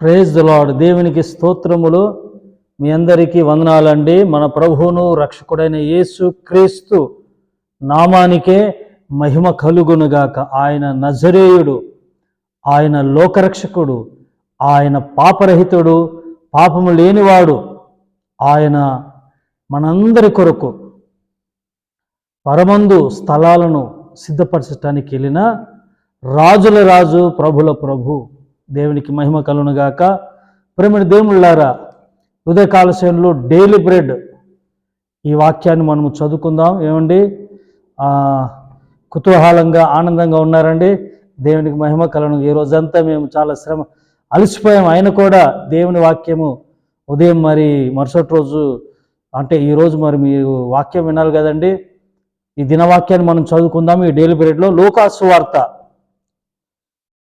Praise lord దేవునికి స్తోత్రములు. మీ అందరికీ వందనాలండి. మన ప్రభువును రక్షకుడైన యేసు క్రీస్తు నామానికే మహిమ కలుగునుగాక ఆయన నజరేయుడు ఆయన లోకరక్షకుడు ఆయన పాపరహితుడు పాపము లేనివాడు ఆయన మనందరి కొరకు పరమందు స్థలాలను సిద్ధపరచటానికి వెళ్ళిన రాజుల రాజు ప్రభుల ప్రభు దేవునికి మహిమ కలునుగాక ప్రేమిడి దేవుళ్ళారా ఉదయకాల సేవలో డైలీ బ్రెడ్. ఈ వాక్యాన్ని మనము చదువుకుందాం. ఏమండి? కుతూహలంగా ఆనందంగా ఉన్నారండి. దేవునికి మహిమ కలను ఈ రోజంతా మేము చాలా శ్రమ అలసిపోయాం. ఆయన కూడా దేవుని వాక్యము ఉదయం మరి మరుసటి రోజు అంటే ఈరోజు మరి మీరు వాక్యం వినాలి కదండి. ఈ దినవాక్యాన్ని మనం చదువుకుందాం. ఈ డైలీ బ్రెడ్లో లోకాసు వార్త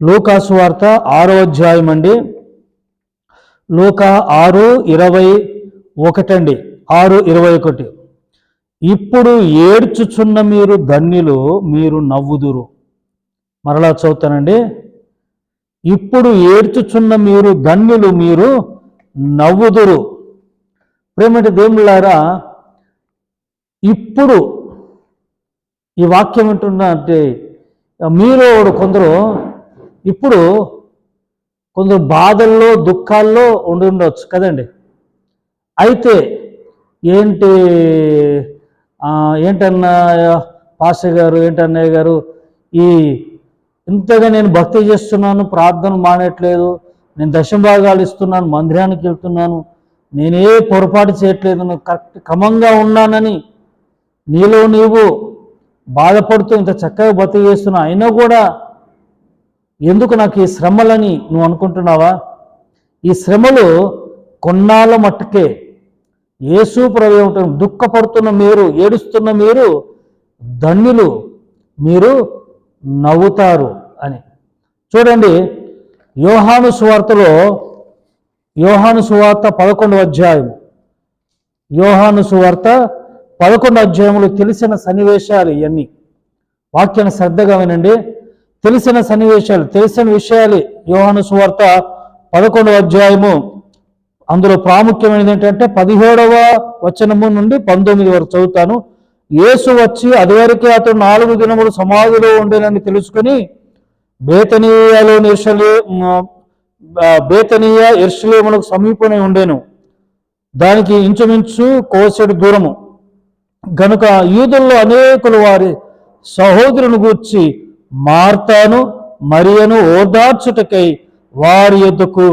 లోకాసు వార్త ఆరో అధ్యాయం అండి. లోక ఆరు ఇరవై ఒకటండి. ఆరు ఇరవై ఒకటి. ఇప్పుడు ఏడ్చుచున్న మీరు ధన్యులు మీరు నవ్వుదురు. మరలా చదువుతానండి. ఇప్పుడు ఏడ్చుచున్న మీరు ధన్యులు మీరు నవ్వుదురు. ప్రేమటి దేవుళ్ళారా ఇప్పుడు ఈ వాక్యం వింటున్నా అంటే మీరు కొందరు ఇప్పుడు కొందరు బాధల్లో దుఃఖాల్లో ఉండి ఉండవచ్చు కదండి. అయితే ఏంటి ఏంటన్నా పాస్టర్ గారు ఏంటన్నయ్య గారు ఈ ఇంతగా నేను భక్తి చేస్తున్నాను ప్రార్థన మానేయట్లేదు నేను దశభాగాలు ఇస్తున్నాను మందిరానికి వెళ్తున్నాను నేనే పొరపాటు చేయట్లేదు నేను కరెక్ట్ క్రమంగా ఉన్నానని నీలో నీవు బాధపడుతూ ఇంత చక్కగా భక్తి చేస్తున్నావు అయినా కూడా ఎందుకు నాకు ఈ శ్రమలని నువ్వు అనుకుంటున్నావా? ఈ శ్రమలు కొన్నాళ్ళ మట్టుకే యేసు ప్రభు దుఃఖపడుతున్న మీరు ఏడుస్తున్న మీరు ధన్యులు మీరు నవ్వుతారు అని. చూడండి యోహాను సువార్తలో యోహాను సువార్త పదకొండు అధ్యాయం. యోహాను సువార్త పదకొండు అధ్యాయంలో తెలిసిన సన్నివేశాలు ఇవన్నీ. వాక్యాన్ని శ్రద్ధగా వినండి. తెలిసిన సన్నివేశాలు తెలిసిన విషయాలు యోహాను సువార్త పదకొండవ అధ్యాయము. అందులో ప్రాముఖ్యమైనది ఏంటంటే పదిహేడవ వచనము నుండి పంతొమ్మిది వరకు చదువుతాను. యేసు వచ్చి అదివరకే అతను నాలుగు దినములు సమాధిలో ఉండేనని తెలుసుకొని బేతనీయలో నిర్షలే బేతనీయ ఎర్షలేములకు సమీపమే ఉండేను. దానికి ఇంచుమించు కోసెడు దూరము. గనుక యూదుల్లో అనేకులు వారి సహోదరుని గూర్చి మార్తాను మరియను ఓదార్చుటకై వారి యొద్దకు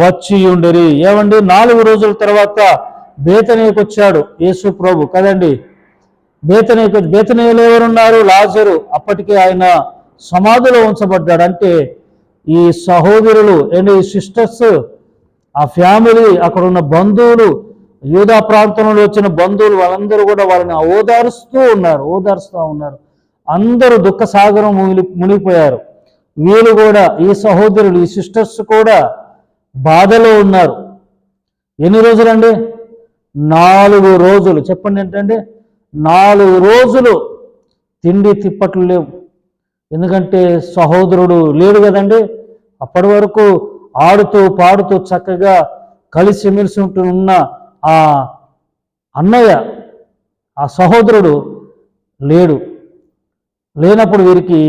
వచ్చి ఉండరి ఏమండి? నాలుగు రోజుల తర్వాత బేతనీయకు వచ్చాడు యేసు ప్రభు. కదండి? బేతనీయకు బేతనీయులు ఎవరున్నారు? లాజరు. అప్పటికే ఆయన సమాధిలో ఉంచబడ్డాడు. అంటే ఈ సహోదరులు అండ్ ఈ సిస్టర్స్ ఆ ఫ్యామిలీ అక్కడ ఉన్న బంధువులు యూదా ప్రాంతంలో వచ్చిన బంధువులు వాళ్ళందరూ కూడా వాళ్ళని ఓదారుస్తూ ఉన్నారు ఓదారుస్తూ ఉన్నారు. అందరూ దుఃఖ సాగరం మునిగి మునిగిపోయారు. వీళ్ళు కూడా ఈ సహోదరులు ఈ సిస్టర్స్ కూడా బాధలో ఉన్నారు. ఎన్ని రోజులండి? నాలుగు రోజులు. చెప్పండి ఏంటండి? నాలుగు రోజులు తిండి తిప్పట్లు లేవు. ఎందుకంటే సహోదరుడు లేడు కదండి? అప్పటి వరకు ఆడుతూ పాడుతూ చక్కగా కలిసిమెలిసి ఉంటున్న ఆ అన్నయ్య ఆ సహోదరుడు లేడు. లేనప్పుడు వీరికి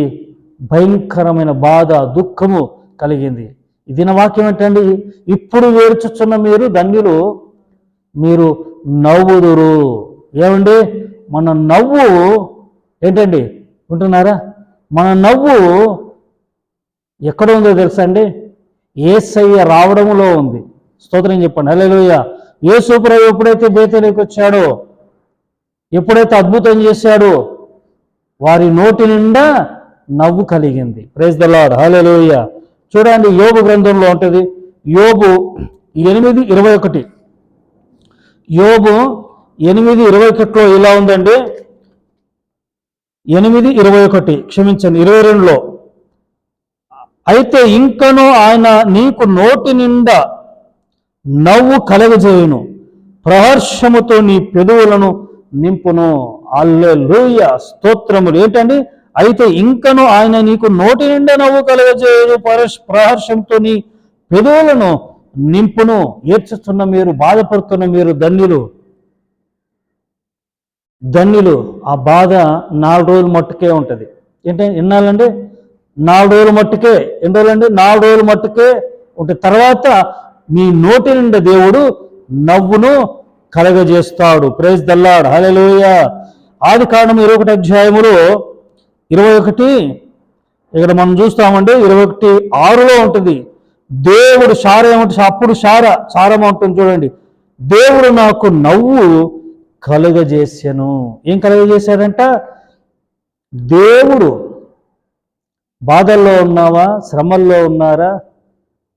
భయంకరమైన బాధ దుఃఖము కలిగింది. ఈ దినవాక్యం ఏంటండి? ఇప్పుడు వేర్చుచున్న మీరు ధన్యులు మీరు నవ్వుదురు. ఏమండి? మన నవ్వు ఏంటండి? ఉంటున్నారా మన నవ్వు ఎక్కడ ఉందో తెలుసా అండి? ఏసయ్య రావడంలో ఉంది. స్తోత్రం చెప్పండి. హల్లెలూయా. ఏ సూపరయ్య ఎప్పుడైతే బేతలోకి వచ్చాడో ఎప్పుడైతే అద్భుతం చేశాడో వారి నోటి నిండా నవ్వు కలిగింది. ప్రైజ్ ద లాడ్ హాలేలోయ చూడండి యోబు గ్రంథంలో ఉంటుంది. యోబు ఎనిమిది ఇరవై ఒకటి. యోబు ఎనిమిది ఇరవై ఒకటిలో ఇలా ఉందండి. ఎనిమిది ఇరవై ఒకటి. క్షమించండి ఇరవై రెండులో. అయితే ఇంకను ఆయన నీకు నోటి నిండా నవ్వు కలగజేయును. ప్రహర్షముతో నీ పెదవులను నింపును. అల్లెలూయ స్తోత్రములు. ఏంటండి? అయితే ఇంకను ఆయన నీకు నోటి నిండా నవ్వు కలగజేయును. పరస్ ప్రహర్షంతో నీ పెదవులను నింపును. ఏడ్చుతున్న మీరు బాధపడుతున్న మీరు ధన్యులు. ధన్యులు. ఆ బాధ నాలుగు రోజులు మట్టుకే ఉంటుంది. ఏంటంటే ఎన్నాళ్ళండి? నాలుగు రోజులు మట్టుకే. ఎన్ని రోజులండి? నాలుగు రోజులు మట్టుకే ఉంటే తర్వాత మీ నోటి నిండా దేవుడు నవ్వును కలగజేస్తాడు. ప్రేజ్ దల్లాడు హలెలోయ ఆది కారణం ఇరవై ఒకటి అధ్యాయములో ఇరవై ఒకటి ఇక్కడ మనం చూస్తామండి ఇరవై ఒకటి ఆరులో ఉంటుంది. దేవుడు సార ఏమంటే అప్పుడు సార సారం ఉంటుంది చూడండి. దేవుడు నాకు నవ్వు కలుగజేసాను. ఏం కలుగజేశాడంట? దేవుడు బాధల్లో ఉన్నావా? శ్రమల్లో ఉన్నారా?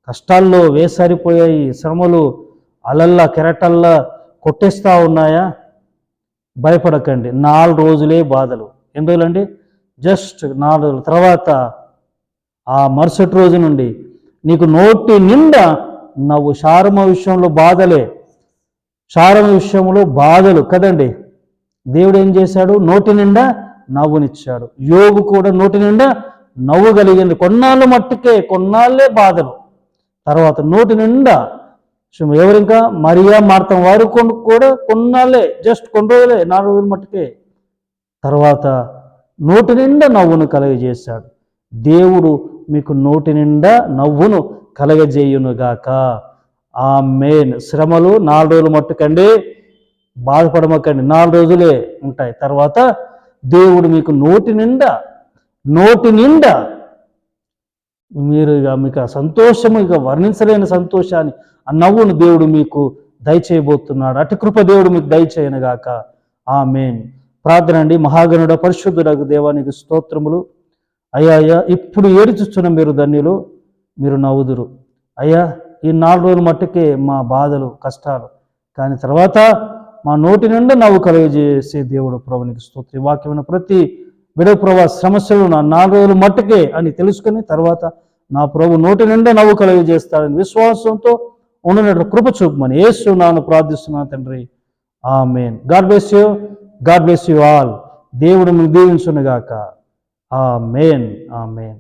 కష్టాల్లో వేసారిపోయాయి. శ్రమలు అలల్లా కెరటల్లా కొట్టేస్తా ఉన్నాయా? భయపడకండి. నాలుగు రోజులే బాధలు. ఎన్ని రోజులండి? జస్ట్ నాలుగు రోజుల. తర్వాత ఆ మరుసటి రోజు నుండి నీకు నోటి నిండా నవ్వు శారమ విషయంలో బాధలే. శారమ విషయంలో బాధలు కదండి. దేవుడు ఏం చేశాడు? నోటి నిండా నవ్వునిచ్చాడు. యోగు కూడా నోటి నిండా నవ్వు కలిగింది కొన్నాళ్ళు మట్టుకే కొన్నాళ్ళే బాధలు. తర్వాత నోటి నిండా ఎవరు ఇంకా మరియా మార్తం వారు కొన్- కూడా కొన్నాళ్ళే జస్ట్ కొన్ని రోజులే నాలుగు రోజులు మట్టుకే. తర్వాత నోటి నిండా నవ్వును కలగజేశాడు. దేవుడు మీకు నోటి నిండా నవ్వును కలగజేయునుగాక. ఆ మెయిన్ శ్రమలు నాలుగు రోజులు మట్టుకండి బాధపడమకండి నాలుగు రోజులే ఉంటాయి. తర్వాత దేవుడు మీకు నోటి నిండా నోటి నిండా మీరు ఇక మీకు సంతోషము ఇక వర్ణించలేని సంతోషాన్ని ఆ నవ్వును దేవుడు మీకు దయచేయబోతున్నాడు. అటు కృప దేవుడు మీకు దయచేయనుగాక. ఆ మేన్ ప్రార్థన అండి. మహాగణుడ పరిశుద్ధుడకు దేవానికి స్తోత్రములు. అయ్యా అయ్యా ఇప్పుడు ఏడుచుస్తున్న మీరు ధన్యులు మీరు నవ్వుదురు. అయ్యా ఈ నాలుగు రోజుల మట్టుకే మా బాధలు కష్టాలు కానీ తర్వాత మా నోటి నుండి నవ్వు కలుగజేసే దేవుడు ప్రభునికి స్తోత్రి. వాక్యమైన ప్రతి బిడ ప్రభా సమస్యలు నా నాలుగు రోజులు మట్టుకే అని తెలుసుకుని తర్వాత నా ప్రభు నోటి నిండా నవ్వు కలుగజేస్తాడని విశ్వాసంతో ఉండనట్లు కృప చూపమని యేసు నాను ప్రార్థిస్తున్నాను తండ్రి. ఆ main God bless you. God bless you all. దేవుడు మీకు దీవించునుగాక. ఆ మెయిన్ ఆ మెయిన్